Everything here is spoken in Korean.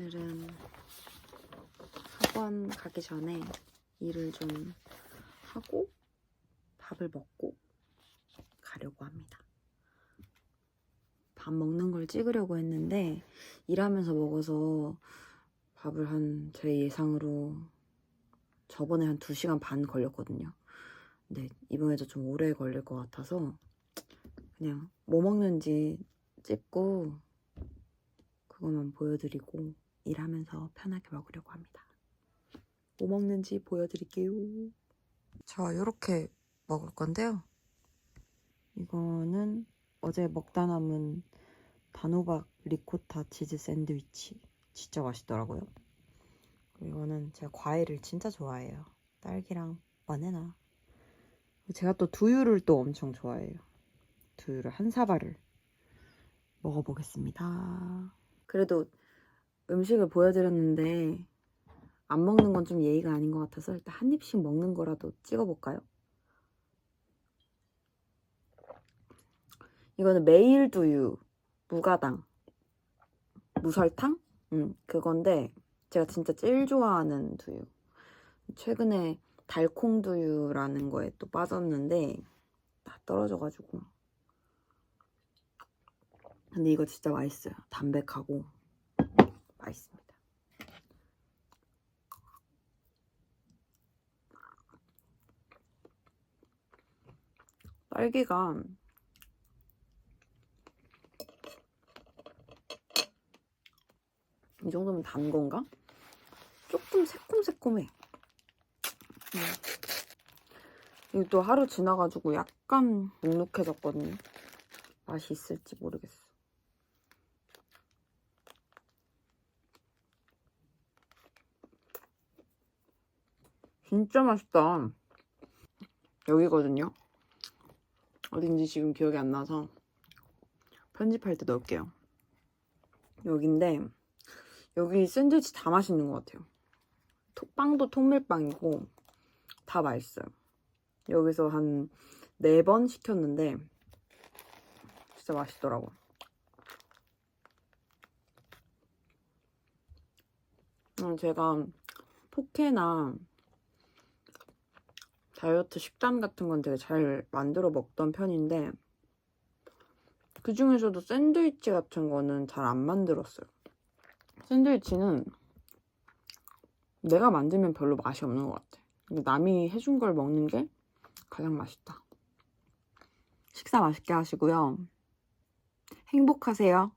오늘은 학원 가기 전에 일을 좀 하고 밥을 먹고 가려고 합니다. 밥 먹는 걸 찍으려고 했는데 일하면서 먹어서 밥을 한 제 예상으로 저번에 한 2시간 반 걸렸거든요. 근데 이번에도 좀 오래 걸릴 것 같아서 그냥 뭐 먹는지 찍고 그것만 보여드리고 일하면서 편하게 먹으려고 합니다. 뭐 먹는지 보여드릴게요. 자, 이렇게 먹을 건데요. 이거는 어제 먹다 남은 단호박 리코타 치즈 샌드위치. 진짜 맛있더라고요. 그리고 이거는 제가 과일을 진짜 좋아해요. 딸기랑 바나나. 제가 또 두유를 또 엄청 좋아해요. 두유를 한 사발을 먹어보겠습니다. 그래도 음식을 보여드렸는데 안 먹는 건 좀 예의가 아닌 것 같아서 일단 한 입씩 먹는 거라도 찍어볼까요? 이거는 매일 두유 무가당 무설탕? 음 그건데 제가 진짜 제일 좋아하는 두유 최근에 달콩 두유라는 거에 또 빠졌는데 다 떨어져가지고 근데 이거 진짜 맛있어요 담백하고 맛있습니다 딸기가 이 정도면 단 건가? 조금 새콤새콤해. 음. 이거 또 하루 지나가지고 약간 눅눅해졌거든요. 맛이 있을지 모르겠어. 진짜 맛있다. 여기거든요. 어딘지 지금 기억이 안 나서 편집할 때 넣을게요. 여긴데 여기 샌드위치 다 맛있는 것 같아요. 토- 빵도 통밀빵이고 다 맛있어요. 여기서 한 네 번 시켰는데 진짜 맛있더라고. 음, 제가 포케나 다이어트 식단 같은 건 되게 잘 만들어 먹던 편인데 그 중에서도 샌드위치 같은 거는 잘 안 만들었어요. 샌드위치는 내가 만들면 별로 맛이 없는 것 같아. 남이 해준 걸 먹는 게 가장 맛있다. 식사 맛있게 하시고요. 행복하세요.